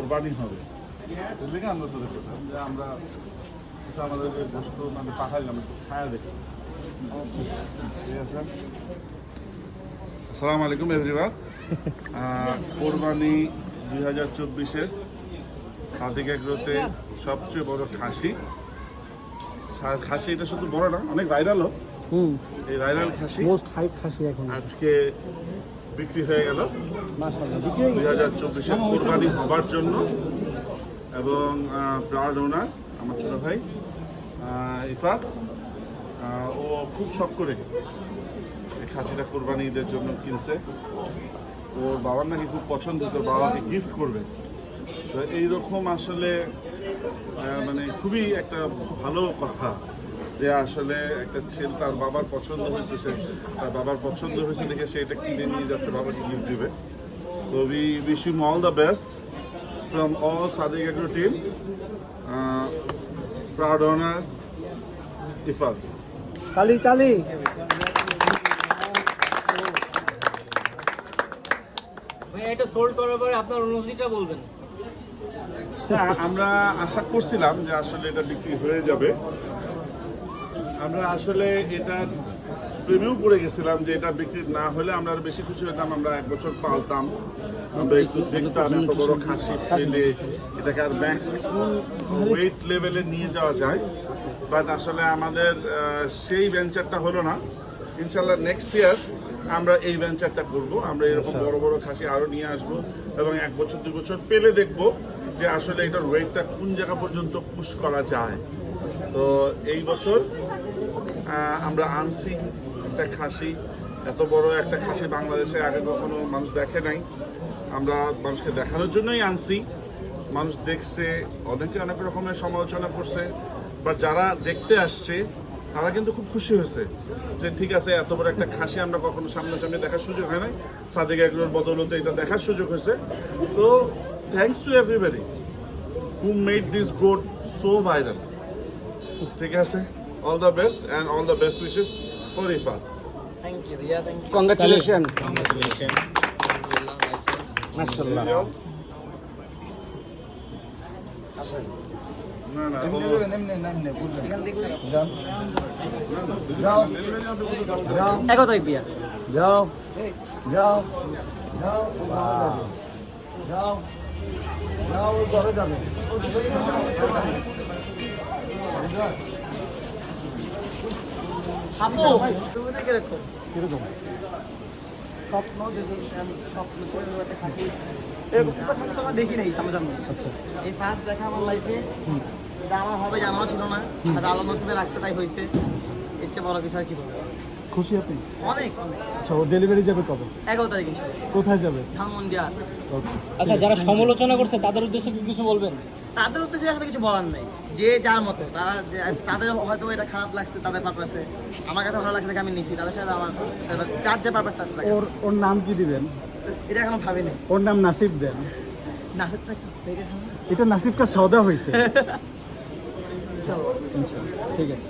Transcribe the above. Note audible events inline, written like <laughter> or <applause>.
কোরবানি হবে। এর আমরা তো দেখেছিলাম যে আমরা এটা আমাদের যে গোস্ত মানে পাঠাইলাম একটু খায়া দেখি। ঠিক আছে? আসসালামু আলাইকুম এভরিওয়ান কোরবানি দুই হাজার চব্বিশের সাদিক এগ্রোতে সবচেয়ে বড় খাসি। খাসি এটা শুধু বড় না অনেক ভাইরালও হুম। এই ভাইরাল খাসি মোস্ট হাইপ খাসি এখন। আজকে বিক্রি হয়ে গেল। দুই হাজার চব্বিশে কোরবানি হবার জন্য। এবং প্রাউড ওনার আমার ছোট ভাই আহ, ও খুব শখ করে এই খাসিটা কোরবানি ঈদের জন্য কিনছে। ওর বাবার নাকি খুব পছন্দ তোর বাবাকে গিফট করবে। তো এইরকম আসলে মানে খুবই একটা ভালো কথা। যে আসলে একটা ছেলে তার বাবার পছন্দ হয়েছে সে তার বাবার পছন্দ হয়েছে দেখে সে এটা কিনে নিয়ে যাচ্ছে বাবাকে গিফট দিবে। তো we wish you all the best from all Sadiq agro team proud owner Ifad চালি চালি। এটা সোল্ড করার পরে আপনার অনুভূতিটা বলবেন। না, আমরা আশা করছিলাম যে আসলে এটা বিক্রি হয়ে যাবে। আমরা আসলে এটার প্রেমেও পড়ে গেছিলাম যে এটা বিক্রি না হলে আমরা আরও বেশি খুশি হতাম আমরা এক বছর পালতাম। আমরা একটু দেখতাম এত বড় খাসি পেলে এটাকে আর ম্যাক্সিমাম ওয়েট লেভেলে নিয়ে যাওয়া যায়। বাট আসলে আমাদের সেই ভেঞ্চারটা হলো না। ইনশাল্লাহ নেক্সট ইয়ার আমরা এই ভেঞ্চারটা করব। আমরা এরকম বড় বড় খাসি আরও নিয়ে আসব এবং এক বছর দুই বছর পেলে দেখব যে আসলে এটার ওয়েটটা কোন জায়গা পর্যন্ত পুশ করা যায়। তো এই বছর আমরা আনছি একটা খাসি, এত বড় একটা খাসি বাংলাদেশে আগে কখনো মানুষ দেখে নাই। আমরা মানুষকে দেখানোর জন্যই আনছি। মানুষ দেখছে, অনেকে অনেক রকমের সমালোচনা করছে বা যারা দেখতে আসছে, তারা কিন্তু খুব খুশি হয়েছে যে ঠিক আছে, এত বড় একটা খাসি আমরা কখনো সামনাসামনি দেখার সুযোগ হয় নাই। সাদেক এগুলোর বদলতে এটা দেখার সুযোগ হয়েছে। তো thanks to everybody who made this goat so viral ঠিক আছে all the best and all the best wishes for Ifat thank you Riya thank you congratulation congratulation মাশাআল্লাহ না না ও- এখান থেকে যাও এগো তাই দিয়া যাও যাও যাও যাও যাও ঘরে যাবে স্বপ্ন যদি আমি স্বপ্ন থাকি এরকম দেখি নাই সামনাসামনি। আচ্ছা। এই ফার্স্ট দেখা আমার লাইফে এটা আমার হবে জানাও ছিল না। আর আলো নসিবে রাখছে তাই হয়েছে। এর চেয়ে বড় কিছু আর কি বলব? খুশি আপনি? অনেক। আচ্ছা ও ডেলিভারি যাবে কবে? এগারো তারিখ কোথায় যাবে? আচ্ছা যারা সমালোচনা করছে তাদের উদ্দেশ্যে কি কিছু বলবেন? তাদের উদ্দেশ্যে আসলে কিছু বলার নেই। যে যার মতো তারা তাদের হয়তো এটা খারাপ লাগছে তাদের পারপাসে আমার কাছে ভালো লাগছে আমি নিচ্ছি তাদের সাথে আমার যার যে পারপাস তাদের ওর ওর নাম কি দিবেন? এটা এখনও ভাবিনি। ওর নাম নাসিব দেন। নাসেরটা কি? এটা নাসিব কা সৌদা হয়েছে <laughs> ঠিক আছে।